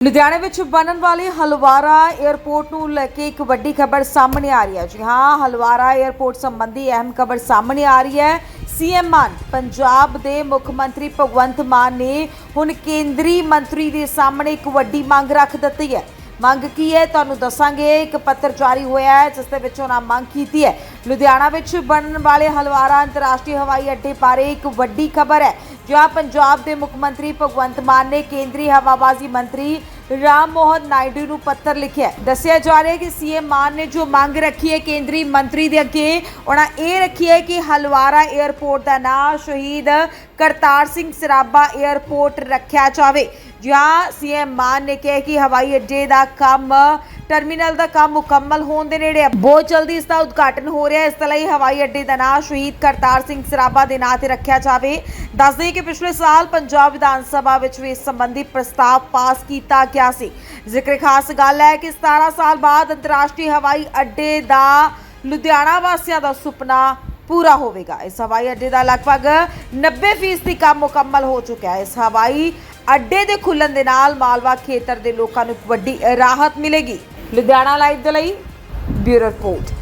ਲੁਧਿਆਣੇ ਵਿੱਚ ਬਣਨ ਵਾਲੀ ਹਲਵਾਰਾ 에ਅਰਪੋਰਟ ਨੂੰ ਲੈ ਕੇ ਇੱਕ ਵੱਡੀ ਖਬਰ ਸਾਹਮਣੇ ਆ ਰਹੀ ਹੈ। ਜੀ ਹਾਂ, ਹਲਵਾਰਾ 에ਅਰਪੋਰਟ ਸੰਬੰਧੀ ਅਹਿਮ ਖਬਰ ਸਾਹਮਣੇ ਆ ਰਹੀ ਹੈ। ਸੀਐਮ ਮਾਨ, ਪੰਜਾਬ ਦੇ ਮੁੱਖ ਮੰਤਰੀ ਭਗਵੰਤ ਮਾਨ ਨੇ ਹੁਣ ਕੇਂਦਰੀ ਮੰਤਰੀ ਦੇ ਸਾਹਮਣੇ ਇੱਕ ਵੱਡੀ ਮੰਗ ਰੱਖ ਦਿੱਤੀ ਹੈ। ਮੰਗ ਕੀ ਹੈ? ਤੁਹਾਨੂੰ ਦੱਸਾਂਗੇ, ਇੱਕ ਪੱਤਰ ਜਾਰੀ ਹੋਇਆ ਹੈ, ਜਿਸ ਦੇ ਵਿੱਚ ਉਹਨਾਂ ਮੰਗ ਕੀਤੀ ਹੈ। ਲੁਧਿਆਣਾ ਵਿੱਚ ਬਣਨ ਵਾਲੇ ਹਲਵਾਰਾ ਅੰਤਰਰਾਸ਼ਟਰੀ ਹਵਾਈ ਅੱਡੇ ਬਾਰੇ ਇੱਕ ਵੱਡੀ ਖਬਰ ਹੈ। ਜਹਾਂ ਪੰਜਾਬ ਦੇ ਮੁੱਖ ਮੰਤਰੀ ਭਗਵੰਤ ਮਾਨ ਨੇ ਕੇਂਦਰੀ ਹਵਾਬਾਜ਼ੀ ਮੰਤਰੀ ਰਾਮ ਮੋਹਨ ਨਾਇਡੂ ਨੂੰ ਪੱਤਰ ਲਿਖਿਆ ਦੱਸਿਆ ਜਾ ਰਿਹਾ ਹੈ ਕਿ ਸੀਐਮ ਮਾਨ ਨੇ ਜੋ ਮੰਗ ਰੱਖੀ ਹੈ ਕੇਂਦਰੀ ਮੰਤਰੀ ਦੇ ਅੱਗੇ, ਉਹਨਾਂ ਇਹ ਰੱਖੀ ਹੈ ਕਿ ਹਲਵਾਰਾ 에ਅਰਪੋਰਟ ਦਾ ਨਾਮ ਸ਼ਹੀਦ ਕਰਤਾਰ ਸਿੰਘ ਸਰਾਭਾ 에ਅਰਪੋਰਟ ਰੱਖਿਆ ਜਾਵੇ। ਜਾਂ ਸੀਐਮ ਮਾਨ ਨੇ ਕਿਹਾ ਕਿ ਹਵਾਈ ਅੱਡੇ ਦਾ ਕੰਮ ਟਰਮੀਨਲ ਦਾ ਕੰਮ ਮੁਕੰਮਲ ਹੋਣ ਦੇ ਨੇੜੇ ਹੈ ਬਹੁਤ ਜਲਦੀ ਇਸ ਦਾ ਉਦਘਾਟਨ ਹੋ ਰਿਹਾ ਹੈ। ਇਸ ਦੇ ਲਈ ਹਵਾਈ ਅੱਡੇ ਦਾ ਨਾਂ ਸ਼ਹੀਦ ਕਰਤਾਰ ਸਿੰਘ ਸਰਾਭਾ ਦੇ ਨਾਂ ਤੇ ਰੱਖਿਆ ਜਾਵੇ। ਦੱਸ ਦਈਏ ਕਿ ਪਿਛਲੇ ਸਾਲ ਪੰਜਾਬ ਵਿਧਾਨ ਸਭਾ ਵਿੱਚ ਵੀ ਇਸ ਸੰਬੰਧੀ ਪ੍ਰਸਤਾਵ ਪਾਸ ਕੀਤਾ ਗਿਆ ਸੀ। ਜ਼ਿਕਰ ਖਾਸ ਗੱਲ ਹੈ ਕਿ 17 ਸਾਲ ਬਾਅਦ ਅੰਤਰਰਾਸ਼ਟਰੀ ਹਵਾਈ ਅੱਡੇ ਦਾ ਲੁਧਿਆਣਾ ਵਾਸੀਆਂ ਦਾ ਸੁਪਨਾ ਪੂਰਾ ਹੋਵੇਗਾ। ਇਸ ਹਵਾਈ ਅੱਡੇ ਦਾ ਲਗਭਗ 90% ਦੀ ਕੰਮ ਮੁਕੰਮਲ ਹੋ ਚੁੱਕਿਆ ਹੈ। ਇਸ ਹਵਾਈ ਅੱਡੇ ਦੇ ਖੁੱਲਣ ਦੇ ਨਾਲ ਮਾਲਵਾ ਖੇਤਰ ਦੇ ਲੋਕਾਂ ਨੂੰ ਵੱਡੀ ਰਾਹਤ ਮਿਲੇਗੀ। ਲੁਧਿਆਣਾ ਲਾਈਵ ਦੇ ਲਈ ਬਿਊਰੋ ਰਿਪੋਰਟ।